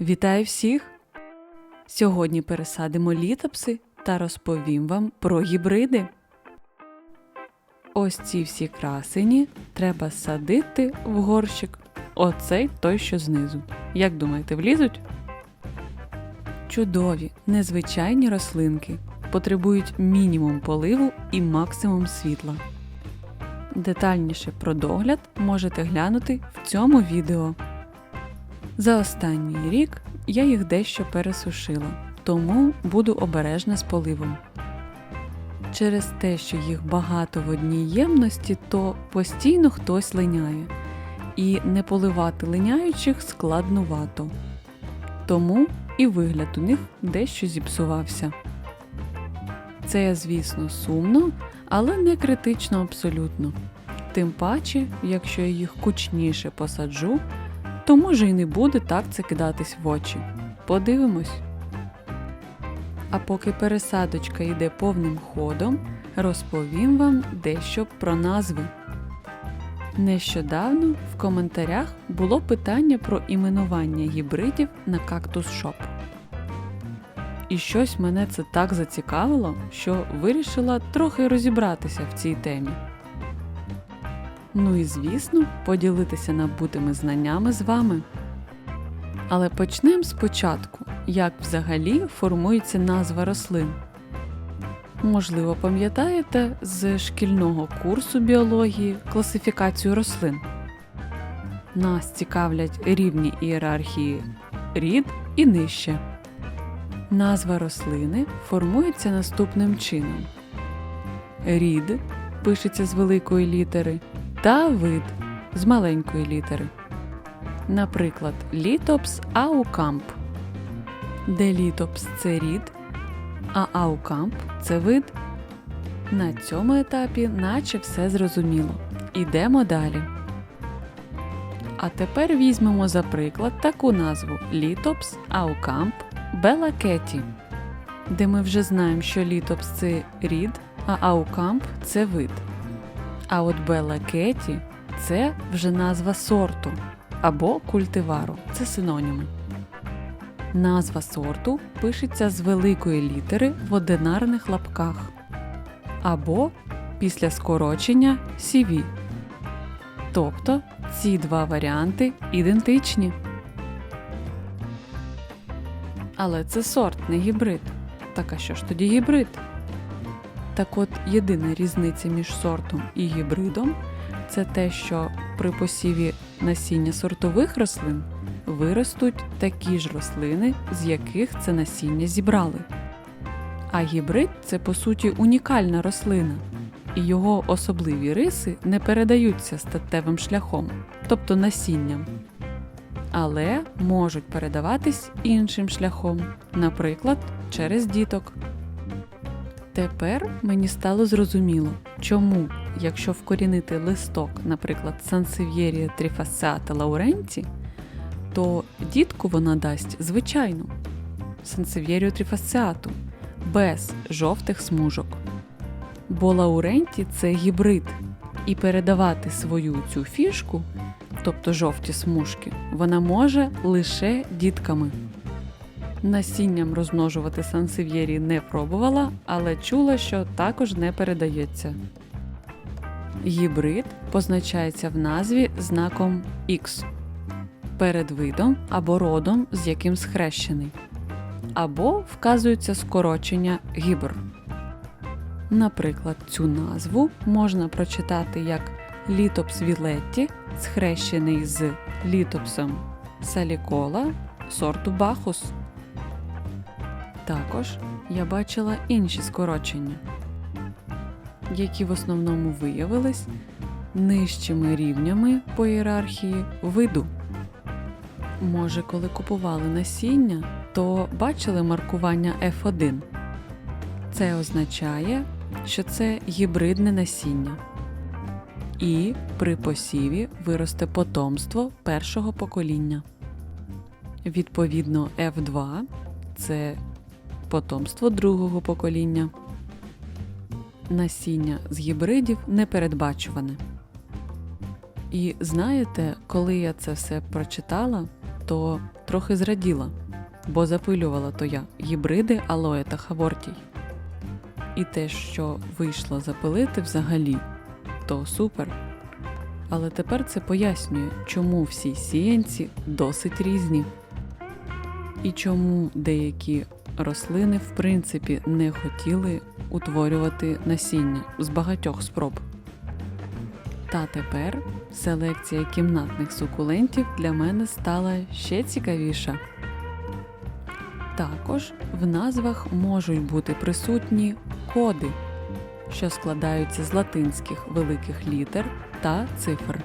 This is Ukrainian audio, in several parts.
Вітаю всіх! Сьогодні пересадимо літопси та розповім вам про гібриди. Ось ці всі красені треба садити в горщик. Оцей той, що знизу. Як думаєте, влізуть? Чудові, незвичайні рослинки потребують мінімум поливу і максимум світла. Детальніше про догляд можете глянути в цьому відео. За останній рік я їх дещо пересушила, тому буду обережна з поливом. Через те, що їх багато в одній ємності, то постійно хтось линяє, і не поливати линяючих складнувато. Тому і вигляд у них дещо зіпсувався. Це, звісно, сумно, але не критично абсолютно. Тим паче, якщо я їх кучніше посаджу, то може й не буде так це кидатись в очі. Подивимось. А поки пересадочка йде повним ходом, розповім вам дещо про назви. Нещодавно в коментарях було питання про іменування гібридів на Cactus Shop. І щось мене це так зацікавило, що вирішила трохи розібратися в цій темі. Ну і звісно, поділитися набутими знаннями з вами. Але почнемо спочатку, як взагалі формується назва рослин. Можливо, пам'ятаєте з шкільного курсу біології класифікацію рослин. Нас цікавлять рівні ієрархії рід і нижче. Назва рослини формується наступним чином: рід пишеться з великої літери та вид з маленької літери. Наприклад, літопс аукамп, де літопс це рід, а аукамп це вид. На цьому етапі наче все зрозуміло. Ідемо далі. А тепер візьмемо за приклад таку назву літопс аукамп белакеті, де ми вже знаємо, що літопс це рід, а аукамп це вид. А от Белла Кеті це вже назва сорту або культивару, це синоніми. Назва сорту пишеться з великої літери в одинарних лапках або після скорочення CV. Тобто ці два варіанти ідентичні. Але це сорт, не гібрид. Так а що ж тоді гібрид? Так от єдина різниця між сортом і гібридом це те, що при посіві насіння сортових рослин виростуть такі ж рослини, з яких це насіння зібрали. А гібрид це по суті унікальна рослина, і його особливі риси не передаються статевим шляхом, тобто насінням, але можуть передаватись іншим шляхом, наприклад, через діток. Тепер мені стало зрозуміло, чому, якщо вкорінити листок, наприклад, Сансев'єрія трифасеата лауренті, то дітку вона дасть звичайну Сансев'єрію трифасеату без жовтих смужок. Бо лауренті це гібрид, і передавати свою цю фішку, тобто жовті смужки, вона може лише дітками. Насінням розмножувати сансев'єрі не пробувала, але чула, що також не передається. Гібрид позначається в назві знаком X перед видом або родом, з яким схрещений, або вказується скорочення гібр. Наприклад, цю назву можна прочитати як літопс вілетті, схрещений з літопсом салікола сорту Бахус. Також я бачила інші скорочення, які в основному виявились нижчими рівнями по ієрархії виду. Може, коли купували насіння, то бачили маркування F1. Це означає, що це гібридне насіння. І при посіві виросте потомство першого покоління. Відповідно, F2 це потомство другого покоління. Насіння з гібридів непередбачуване. І знаєте, коли я це все прочитала, то трохи зраділа, бо запилювала то я гібриди алоє та хавортій. І те, що вийшло запилити взагалі, то супер. Але тепер це пояснює, чому всі сіянці досить різні. І чому деякі рослини в принципі не хотіли утворювати насіння з багатьох спроб. Та тепер селекція кімнатних сукулентів для мене стала ще цікавіша. Також в назвах можуть бути присутні коди, що складаються з латинських великих літер та цифр.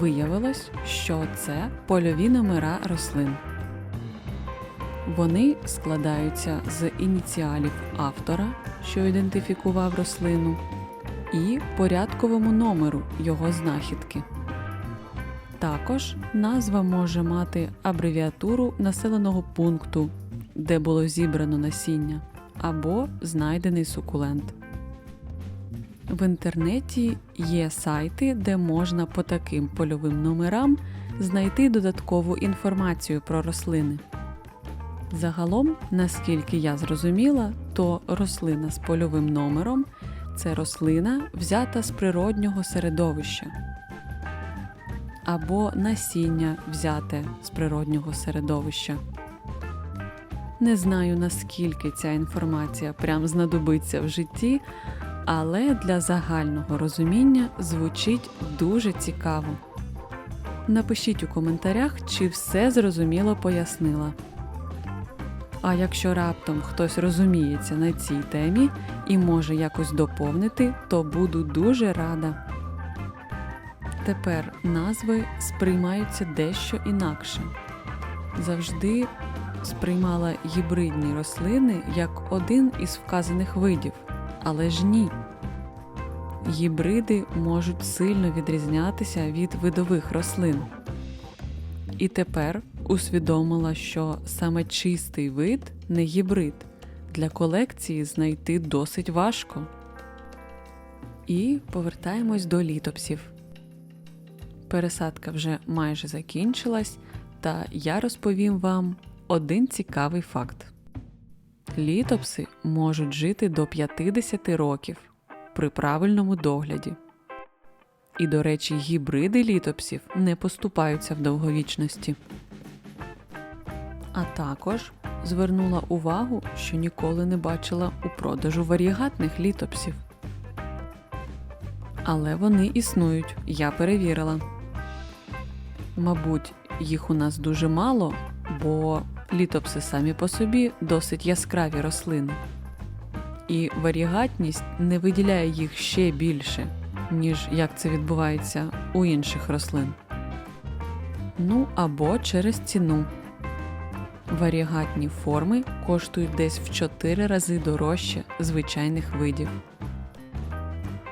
Виявилось, що це польові номера рослин. Вони складаються з ініціалів автора, що ідентифікував рослину, і порядковому номеру його знахідки. Також назва може мати абревіатуру населеного пункту, де було зібрано насіння, або знайдений сукулент. В інтернеті є сайти, де можна по таким польовим номерам знайти додаткову інформацію про рослини. Загалом, наскільки я зрозуміла, то рослина з польовим номером це рослина, взята з природнього середовища, або насіння взяте з природнього середовища. Не знаю, наскільки ця інформація прям знадобиться в житті, але для загального розуміння звучить дуже цікаво. Напишіть у коментарях, чи все зрозуміло пояснила. А якщо раптом хтось розуміється на цій темі і може якось доповнити, то буду дуже рада. Тепер назви сприймаються дещо інакше. Завжди сприймала гібридні рослини як один із вказаних видів, але ж ні. Гібриди можуть сильно відрізнятися від видових рослин. І тепер усвідомила, що саме чистий вид не гібрид. Для колекції знайти досить важко. І повертаємось до літопсів. Пересадка вже майже закінчилась, та я розповім вам один цікавий факт: літопси можуть жити до 50 років при правильному догляді. І, до речі, гібриди літопсів не поступаються в довговічності. А також звернула увагу, що ніколи не бачила у продажу варігатних літопсів. Але вони існують, я перевірила. Мабуть, їх у нас дуже мало, бо літопси самі по собі досить яскраві рослини. І варігатність не виділяє їх ще більше, ніж як це відбувається у інших рослин. Ну або через ціну. Варігатні форми коштують десь в 4 рази дорожче звичайних видів.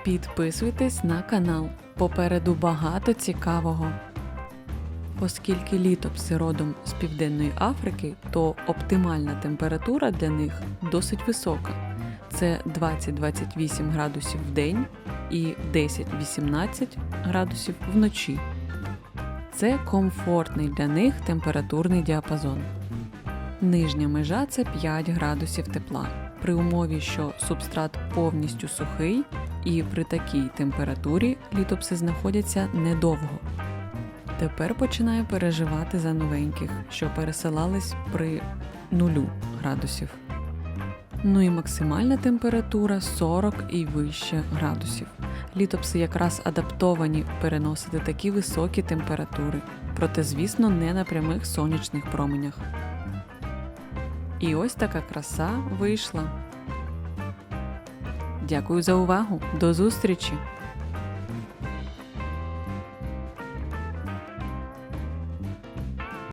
Підписуйтесь на канал. Попереду багато цікавого. Оскільки літопси родом з Південної Африки, то оптимальна температура для них досить висока. Це 20-28 градусів в день і 10-18 градусів вночі. Це комфортний для них температурний діапазон. Нижня межа це 5 градусів тепла. При умові, що субстрат повністю сухий, і при такій температурі літопси знаходяться недовго. Тепер починаю переживати за новеньких, що пересилались при нулю градусів. Ну і максимальна температура 40 і вище градусів. Літопси якраз адаптовані переносити такі високі температури, проте, звісно, не на прямих сонячних променях. І ось така краса вийшла. Дякую за увагу. До зустрічі!